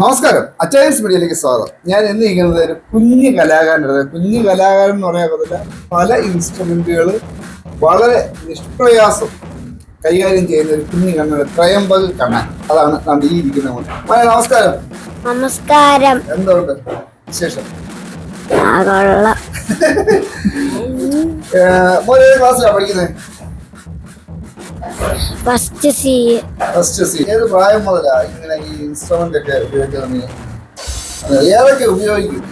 നമസ്കാരം. അച്ചയൻസ് മീഡിയയിലേക്ക് സ്വാഗതം. ഞാൻ ഇന്ന് ഇരിക്കുന്നത് ഒരു കുഞ്ഞു കലാകാരനാണ്. കുഞ്ഞു കലാകാരൻ എന്ന് പറയാൻ പറ്റില്ല. പല ഇൻസ്ട്രുമെന്റുകൾ വളരെ നിഷ്പ്രയാസം കൈകാര്യം ചെയ്യുന്ന ഒരു കുഞ്ഞു കണ്ണാണ് ത്രയംബക് കണ്ണൻ. അതാണ് നാം ഈ ഇരിക്കുന്ന കൊണ്ട് നമസ്കാരം. നമസ്കാരം. എന്തുണ്ട് വിശേഷം? മോനെ ക്ലാസ്സിലാണ് പഠിക്കുന്നത് ഫസ്റ്റ് സി. First C. ഏത് പ്രായം മുതലാ ഇങ്ങനെ ഈ ഇൻസ്ട്രുമെന്റ് ഒക്കെ ഉപയോഗിക്കുന്നത് ഏതൊക്കെ ഉപയോഗിക്കും?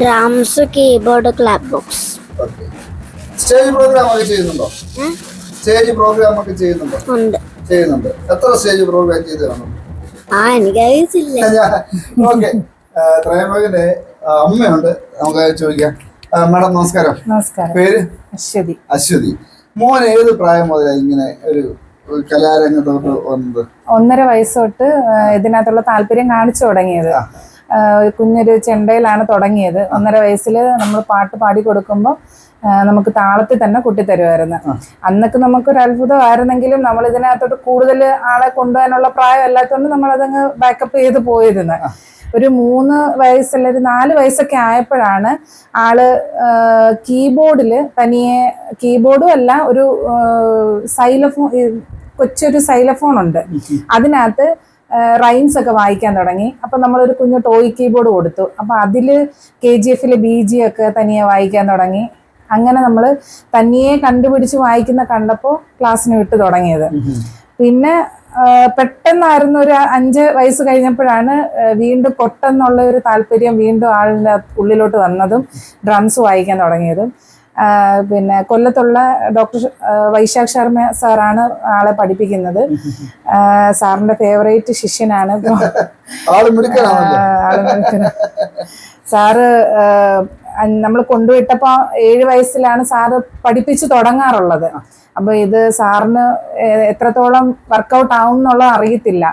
Drums keyboard clap box stage program ഒക്കെ ചെയ്യുന്നുണ്ടോ? സ്റ്റേജ് പ്രോഗ്രാം ഒക്കെ ചെയ്യുന്നുണ്ടോ? ഉണ്ട്. ചെയ്യുന്നുണ്ട്. എത്ര സ്റ്റേജ് പ്രോഗ്രാം ചെയ്ത് കാണും ആ എനിക്കറിയത്തില്ല. ഓക്കെ. ത്രയമകന്റെ അമ്മയുണ്ട്. നമുക്ക് ചോദിക്കാം. മാഡം നമസ്കാരം. നമസ്കാരം. പേര്? അശ്വതി. അശ്വതി. മോൻ ഏത് പ്രായം മുതലാണ് ഇങ്ങനെ ഒരു കലാരംഗത്തോട്ട് വന്നത്? ഒന്നര വയസ്സോട്ട് തൊട്ട് ഇതിനകത്തുള്ള താല്പര്യം കാണിച്ചു തുടങ്ങിയത്. കുഞ്ഞൊരു ചെണ്ടയിലാണ് തുടങ്ങിയത്. ഒന്നര വയസ്സിൽ നമ്മൾ പാട്ട് പാടി കൊടുക്കുമ്പോൾ നമുക്ക് താളത്തിൽ തന്നെ കുട്ടി തരുമായിരുന്നു അന്നൊക്കെ നമുക്കൊരു അത്ഭുതമായിരുന്നെങ്കിലും നമ്മൾ ഇതിനകത്തോട്ട് കൂടുതൽ ആളെ കൊണ്ടുപോകാനുള്ള പ്രായം അല്ലാത്തതുകൊണ്ട് നമ്മളതങ്ങ് ബാക്കപ്പ് ചെയ്ത് പോയിരുന്നു. ഒരു മൂന്ന് വയസ്സല്ല ഒരു നാല് വയസ്സൊക്കെ ആയപ്പോഴാണ് ആൾ കീബോർഡിൽ തനിയെ കീബോർഡും അല്ല ഒരു സൈലഫോൺ കൊച്ചൊരു സൈലഫോൺ ഉണ്ട് അതിനകത്ത് റൈംസ് ഒക്കെ വായിക്കാൻ തുടങ്ങി. അപ്പൊ നമ്മളൊരു കുഞ്ഞു ടോയ് കീബോർഡ് കൊടുത്തു. അപ്പൊ അതിൽ കെ ജി എഫിലെ ബി ജി ഒക്കെ തനിയെ വായിക്കാൻ തുടങ്ങി. അങ്ങനെ നമ്മൾ തനിയെ കണ്ടുപിടിച്ച് വായിക്കുന്ന കണ്ടപ്പോൾ ക്ലാസ്സിന് വിട്ട് തുടങ്ങിയത്. പിന്നെ പെട്ടെന്നായിരുന്നു ഒരു അഞ്ച് വയസ്സ് കഴിഞ്ഞപ്പോഴാണ് വീണ്ടും കൊട്ടെന്നുള്ള ഒരു താല്പര്യം വീണ്ടും ആളിന്റെ ഉള്ളിലോട്ട് വന്നതും ഡ്രംസ് വായിക്കാൻ തുടങ്ങിയതും. പിന്നെ കൊല്ലത്തുള്ള ഡോക്ടർ വൈശാഖ് ശർമ്മ സാറാണ് ആളെ പഠിപ്പിക്കുന്നത്. സാറിന്റെ ഫേവറേറ്റ് ശിഷ്യനാണ്. സാറ് നമ്മൾ കൊണ്ടുവിട്ടപ്പോ ഏഴ് വയസ്സിലാണ് സാറ് പഠിപ്പിച്ചു തുടങ്ങാറുള്ളത്. അപ്പൊ ഇത് സാറിന് എത്രത്തോളം വർക്കൗട്ട് ആവും എന്നുള്ളത് അറിയത്തില്ല.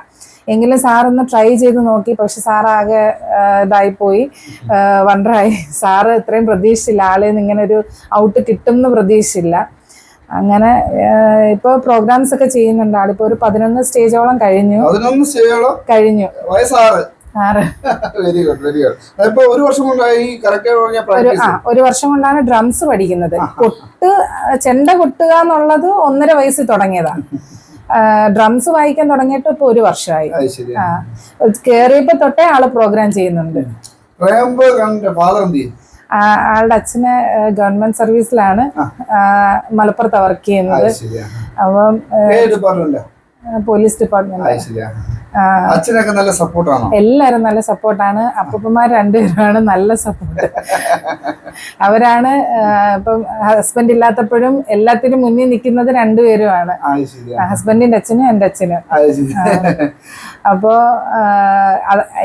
എങ്കിലും സാറൊന്ന് ട്രൈ ചെയ്ത് നോക്കി. പക്ഷെ സാറാകെ ഇതായിപ്പോയി വണ്ടറായി. സാറ് ഇത്രയും പ്രതീക്ഷിച്ചില്ല. ആളിൽ നിന്ന് ഇങ്ങനെ ഒരു ഔട്ട് കിട്ടും എന്ന് പ്രതീക്ഷിച്ചില്ല. അങ്ങനെ ഇപ്പൊ പ്രോഗ്രാംസ് ഒക്കെ ചെയ്യുന്നുണ്ട്. ആളിപ്പോ ഒരു പതിനൊന്ന് സ്റ്റേജോളം കഴിഞ്ഞു. കഴിഞ്ഞു. വയസ്സാറ് sir very good very good ഇപ്പൊ ഒരു വർഷം കൊണ്ടായി ഒരു വർഷം കൊണ്ടാണ് ഡ്രംസ് പഠിക്കുന്നത്. കൊട്ട് ചെണ്ട കൊട്ടുക എന്നുള്ളത് ഒന്നര വയസ്സിൽ തുടങ്ങിയതാണ്. ഡ്രംസ് വായിക്കാൻ തുടങ്ങിയിട്ട് ഇപ്പൊ ഒരു വർഷമായി. കേറിയപ്പോ തൊട്ടേ ആൾ പ്രോഗ്രാം ചെയ്യുന്നുണ്ട്. ആളുടെ അച്ഛന് ഗവൺമെന്റ് സർവീസിലാണ് മലപ്പുറത്ത് വർക്ക് ചെയ്യുന്നത്. അപ്പം പോലീസ് ഡിപ്പാർട്ട്മെന്റ് അച്ഛനൊക്കെ നല്ല സപ്പോർട്ടാണോ? എല്ലാവരും നല്ല സപ്പോർട്ടാണ്. അപ്പൂപ്പന്മാർ രണ്ടുപേരുമാണ് നല്ല സപ്പോർട്ട്. അവരാണ് ഇപ്പം ഹസ്ബൻഡ് ഇല്ലാത്തപ്പോഴും എല്ലാത്തിനും മുന്നിൽ നിൽക്കുന്നത് രണ്ടുപേരുമാണ്. ഹസ്ബൻഡിന്റെ അച്ഛനും എന്റെ അച്ഛനും. അത് ശരി അപ്പോ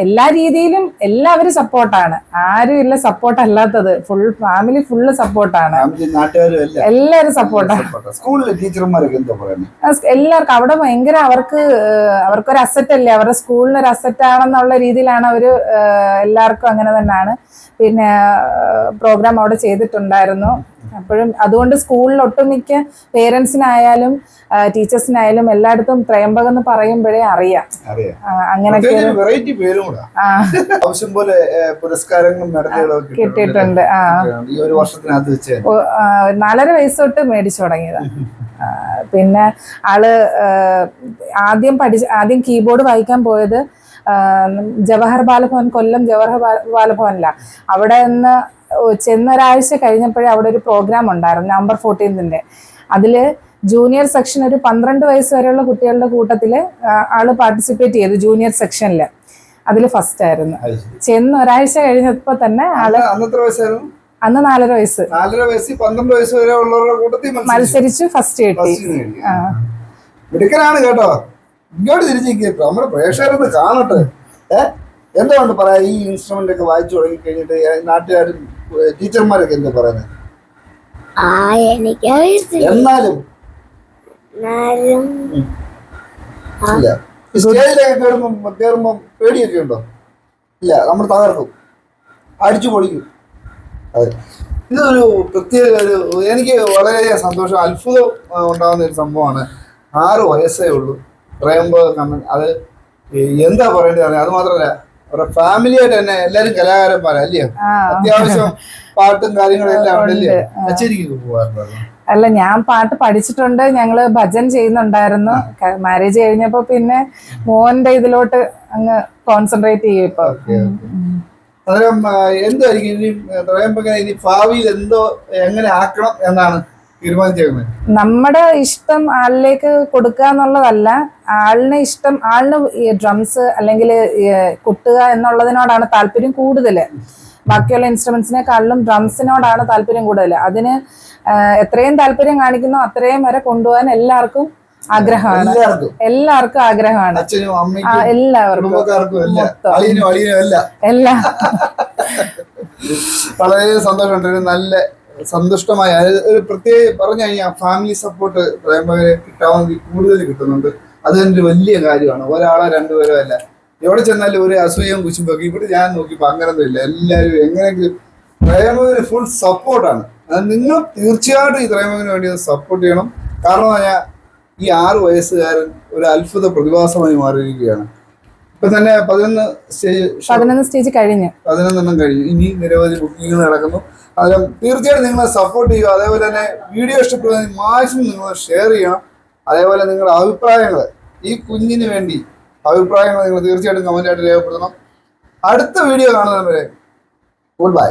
എല്ലാ രീതിയിലും എല്ലാവരും സപ്പോർട്ടാണ്. ആരും ഇല്ല സപ്പോർട്ട് അല്ലാത്തത് ഫുൾ ഫാമിലി ഫുള്ള് സപ്പോർട്ടാണ് എല്ലാവരും സപ്പോർട്ടാണ്. എല്ലാവർക്കും അവിടെ ഭയങ്കര അവർക്ക് അവർക്കൊരു അസറ്റ് അല്ലേ? അവരുടെ സ്കൂളിന് ഒരു അസറ്റ് ആണെന്നുള്ള രീതിയിലാണ് അവർ എല്ലാവർക്കും അങ്ങനെ തന്നെയാണ്. പിന്നെ പ്രോഗ്രാം അവിടെ ചെയ്തിട്ടുണ്ടായിരുന്നു. അപ്പോഴും അതുകൊണ്ട് സ്കൂളിൽ ഒട്ടുമിക്ക പേരൻസിനായാലും ടീച്ചേഴ്സിനായാലും എല്ലായിടത്തും ത്രയംബകം എന്ന് പറയുമ്പോഴേ അറിയാം. കൂടാ. ആവശ്യം പോലെ പുരസ്കാരങ്ങളും കിട്ടിയിട്ടുണ്ട് ആ. നാലര വയസ്സ് തൊട്ട് മേടിച്ചു തുടങ്ങിയതാ. പിന്നെ ആൾ ആദ്യം പഠിച്ച ആദ്യം കീബോർഡ് വായിക്കാൻ പോയത് ജവഹർ ബാലഭവൻ കൊല്ലം ജവഹർ ബാലഭവനിലാണ് ബാലഭവനില അവിടെ നിന്ന് ചെന്നൊരാഴ്ച കഴിഞ്ഞപ്പോഴേ അവിടെ ഒരു പ്രോഗ്രാം ഉണ്ടായിരുന്നു നവംബർ ഫോർട്ടീൻതിന്റെ അതിൽ ജൂനിയർ സെക്ഷൻ ഒരു പന്ത്രണ്ട് വയസ്സ് വരെയുള്ള കുട്ടികളുടെ കൂട്ടത്തിൽ ആൾ പാർട്ടിസിപ്പേറ്റ് ചെയ്തു ജൂനിയർ സെക്ഷനിൽ അതിൽ ഫസ്റ്റ് ആയിരുന്നു. ചെന്ന് ഒരാഴ്ച കഴിഞ്ഞപ്പോൾ തന്നെ ആൾ അന്ന് നാലര വയസ്സ്. നാലര പന്ത്രണ്ട് വയസ്സ് വരെ ഉള്ളവരുടെ കൂട്ടത്തിൽ മത്സരിച്ചു. ഫസ്റ്റ് കിട്ടി. ആണ് മിടുക്കനാണ് കേട്ടോ. ഇങ്ങോട്ട് തിരിച്ചിരിക്കുക നമ്മുടെ പ്രേക്ഷകരൊന്ന് കാണട്ടെ. ഏ? എന്തുകൊണ്ട് പറയാ ഈ ഇൻസ്ട്രുമെന്റ് ഒക്കെ വായിച്ചു തുടങ്ങി കഴിഞ്ഞിട്ട് നാട്ടുകാരും ടീച്ചർമാരൊക്കെ എന്താ പറയുന്നത് എന്നാലും. ഇല്ല. സ്റ്റേജിലൊക്കെ കയറുമ്പോ കയറുമ്പോ പേടിയൊക്കെ ഉണ്ടോ? ഇല്ല നമ്മൾ തകർക്കും. അടിച്ചു പൊളിക്കും. അതെ. ഇതൊരു പ്രത്യേക ഒരു എനിക്ക് വളരെയധികം സന്തോഷം. അത്ഭുതം ഉണ്ടാകുന്ന ഒരു സംഭവമാണ്. ആറ് വയസ്സേ ഉള്ളൂ. പറയുമ്പോൾ കണ്ണൻ. അത് എന്താ പറയേണ്ടത് അത് മാത്രമല്ല ഫാമിലി ആയിട്ട് തന്നെ എല്ലാരും കലാകാരന്മാരാ അല്ലയോ? അത്യാവശ്യം പാട്ടും കാര്യങ്ങളും എല്ലാം ഉണ്ടല്ലേ? കച്ചേരിക്ക് അല്ല ഞാൻ പാട്ട് പഠിച്ചിട്ടുണ്ട്. ഞങ്ങൾ ഭജൻ ചെയ്യുന്നുണ്ടായിരുന്നു. മാരേജ് കഴിഞ്ഞപ്പോ പിന്നെ മോഹന്റെ ഇതിലോട്ട് അങ്ങ് കോൺസെൻട്രേറ്റ് ചെയ്യും ഇപ്പൊ. എന്തായിരിക്കും ഇനി ഭാവിയിൽ എന്തോ എങ്ങനെ ആക്കണം എന്നാണ് നമ്മുടെ ഇഷ്ടം ആളിലേക്ക് കൊടുക്കുക എന്നുള്ളതല്ല ആളിന് ഇഷ്ടം ആളിന് ഡ്രംസ് അല്ലെങ്കിൽ കൊട്ടുക എന്നുള്ളതിനോടാണ് താല്പര്യം കൂടുതൽ. ബാക്കിയുള്ള ഇൻസ്ട്രുമെന്റ്സിനെക്കാളിലും ഡ്രംസിനോടാണ് താല്പര്യം കൂടുതൽ. അതിന് എത്രയും താല്പര്യം കാണിക്കുന്നോ അത്രയും വരെ കൊണ്ടുപോകാൻ എല്ലാവർക്കും ആഗ്രഹമാണ്. എല്ലാവർക്കും. ആഗ്രഹമാണ്. എല്ലാവർക്കും. എല്ലാം. വളരെ സന്തോഷമുണ്ട്. ഒരു നല്ല സന്തുഷ്ടമായ. ഒരു പ്രത്യേക പറഞ്ഞു കഴിഞ്ഞാൽ ഫാമിലി സപ്പോർട്ട് പ്രേമകരെ കിട്ടാവുന്നതിൽ കൂടുതൽ കിട്ടുന്നുണ്ട്. അത് വലിയ കാര്യമാണ്. ഒരാളോ രണ്ടുപേരോ അല്ല. എവിടെ ചെന്നാലും ഒരു അസൂയം കുശുമ്പൊക്കെ ഇവിടെ ഞാൻ നോക്കിയപ്പോൾ അങ്ങനൊന്നും ഇല്ല. എല്ലാവരും എങ്ങനെയെങ്കിലും പ്രേമകര് ഫുൾ സപ്പോർട്ടാണ് അത് നിങ്ങൾ തീർച്ചയായിട്ടും ഈ പ്രേമകന് വേണ്ടി സപ്പോർട്ട് ചെയ്യണം. കാരണം ഞാൻ ഈ ആറ് വയസ്സുകാരൻ ഒരു അത്ഭുത പ്രതിഭാസമായി മാറിയിരിക്കുകയാണ്. ഇപ്പൊ തന്നെ പതിനൊന്ന് സ്റ്റേജ് പതിനൊന്ന് സ്റ്റേജ് കഴിഞ്ഞു. പതിനൊന്നെണ്ണം കഴിഞ്ഞു. ഇനി നിരവധി ബുക്കിംഗ് നടക്കുന്നു. അത് തീർച്ചയായിട്ടും നിങ്ങളെ സപ്പോർട്ട് ചെയ്യുക. അതേപോലെ തന്നെ വീഡിയോ ഇഷ്ടപ്പെടുന്ന മാക്സിമം നിങ്ങൾ ഷെയർ ചെയ്യണം. അതേപോലെ നിങ്ങളുടെ അഭിപ്രായങ്ങൾ ഈ കുഞ്ഞിന് വേണ്ടി അഭിപ്രായങ്ങൾ നിങ്ങൾ തീർച്ചയായിട്ടും കമന്റ് ആയിട്ട് രേഖപ്പെടുത്തണം. അടുത്ത വീഡിയോ കാണുന്നവരെ ഗുഡ് ബൈ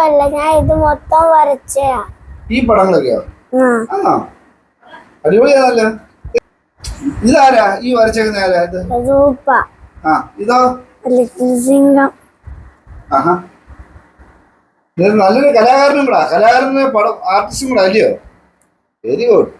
മാത്രമല്ല ഞാൻ ഇത് മൊത്തം വരച്ചയാ. ഈ പടങ്ങളൊക്കെയോ? ആ. ആ അടിപൊളിയാണല്ലോ ഇതാരാ ഈ വരച്ചേക്കുന്ന ആരാ ഇത്? രൂപ. ആ ഇതോ? ലിറ്റിൽ സിംഗം. ആഹാ. നല്ലൊരു കലാകാരനും കൂടാ. കലാകാരന് പടം ആർട്ടിസ്റ്റും കൂടാ അല്ലയോ? Very good